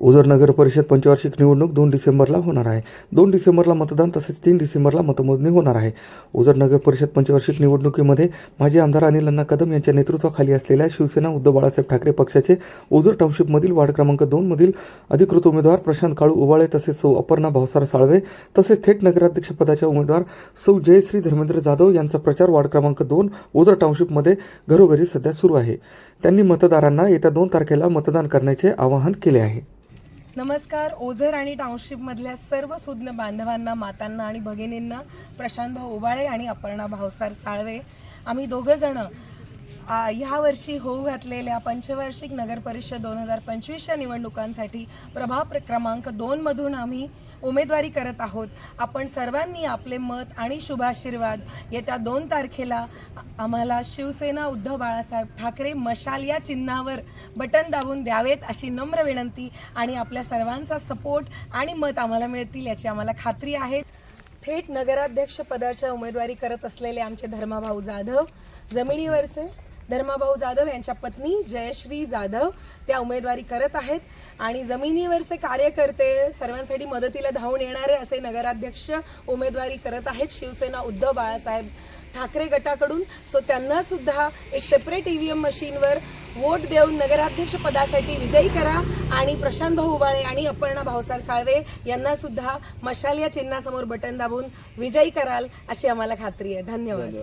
ओझर नगर परिषद पंचवार्षिक निवडणूक दोन डिसेंबरला होणार आहे. दोन डिसेंबरला मतदान तसेच तीन डिसेंबरला मतमोजणी होणार आहे. ओझर नगर परिषद पंचवार्षिक निवडणुकीमध्ये माजी आमदार अनिल अण्णा कदम यांच्या नेतृत्वाखाली असलेल्या शिवसेना उद्धव बाळासाहेब ठाकरे पक्षाचे ओझर टाउनशिपमधील वार्ड क्रमांक दोनमधील अधिकृत उमेदवार प्रशांत काळू उबाळे तसेच सौ अपर्णा भावसार साळवे तसेच थेट नगराध्यक्षपदाच्या उमेदवार सौ जयश्री धर्मेंद्र जाधव यांचा प्रचार वार्ड क्रमांक दोन ओझर टाउनशिपमध्ये घरोघरी सध्या सुरू आहे. त्यांनी मतदारांना येत्या दोन तारखेला मतदान करण्याचे आवाहन केले आहे. नमस्कार. ओझर आणि टाउनशिपमधल्या सर्व सुज्ञ बांधवांना मातांना आणि भगिनींना प्रशांत भाऊ ओबाळे आणि अपर्णा भावसार साळवे. आम्ही दोघंजणं ह्यावर्षी ह्या वर्षी होऊ घातलेल्या पंचवार्षिक नगरपरिषद दोन हजार पंचवीसच्या निवडणुकांसाठी प्रभाग प्र- क्रमांक दोनमधून आम्ही उमेदवारी करत आहोत. आपण सर्वांनी आपले मत आणि शुभाशीर्वाद येत्या दोन तारखेला आम्हाला शिवसेना उद्धव बाळासाहेब ठाकरे मशाल या चिन्हावर बटन दाबून द्यावेत अशी नम्र विनंती आणि आपल्या सर्वांचा सपोर्ट आणि मत आम्हाला मिळतील याची आम्हाला खात्री आहे. थेट नगराध्यक्ष पदाच्या उमेदवारी करत असलेले आमचे धर्माभाऊ जाधव जमिनीवरचे धर्माभाऊ जाधव यांच्या पत्नी जयश्री जाधव त्या उमेदवारी करत आहेत. आणि जमिनीवरचे कार्यकर्ते सर्वांसाठी मदतीला धावून येणारे असे नगराध्यक्ष उमेदवारी करत आहेत. शिवसेना उद्धव बाळासाहेब ठाकरे गटाकडून. सो त्यांना सुद्धा एक सेपरेट ई व्ही एम मशीनवर वोट देऊन नगराध्यक्ष पदासाठी विजयी करा. आणि प्रशांत भाऊ उबाळे आणि अपर्णा भावसार साळवे यांना सुद्धा मशाल या चिन्हासमोर बटन दाबून विजयी कराल अशी आम्हाला खात्री आहे. धन्यवाद.